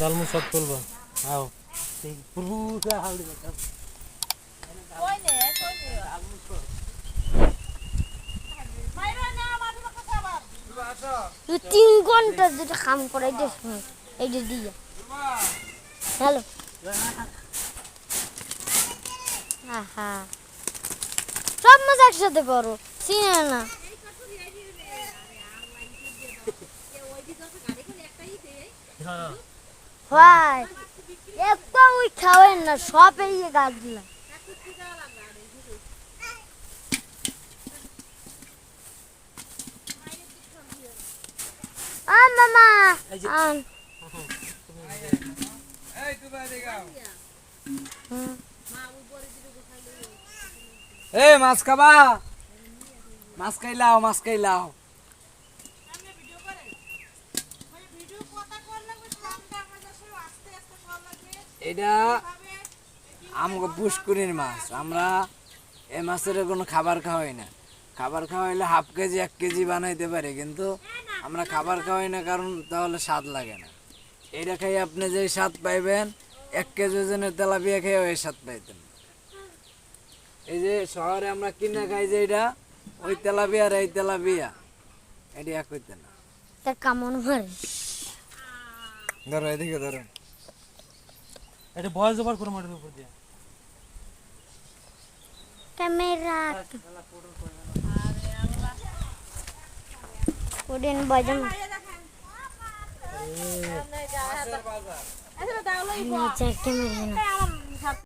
ডালমু সব তুলবো। আও। তিন ঘণ্টা যেটা কাম করাই দে এই যে দিয়ে। হ্যালো। আহা। সব মাছ একসাথে করো চিনে না। হ্যাঁ। ভাই একটা ওই খাওয়েন না সব এই গাছগুলা। আ মামা। এ মাছ খাবা? মাছ খাইলাও মাছ খাইলাও এটা আমগো পুষ্কুরির মাছ। আমরা এই মাছের কোনো খাবার খাওয়াই না। খাবার খাওয়াইলে হাফ কেজি এক কেজি বানাইতে পারি কিন্তু আমরা খাবার খাওয়াই না কারণ তাহলে স্বাদ লাগে না। এটা খাই আপনি যে স্বাদ পাইবেন এক কেজি ওজনের তেলাপিয়া খেয়ে ওই স্বাদ পাইতেন। এই যে শহরে আমরা কিনে খাই যে এটা ওই তেলাপিয়া আর এই তেলাপিয়া এটি এক হইতে না। কেমন ধরো এদিকে ধরো। এটা বয়স জবার করে মাটির উপর দিয়ে। ক্যামেরা ওদিন বাজাম আচ্ছা দাও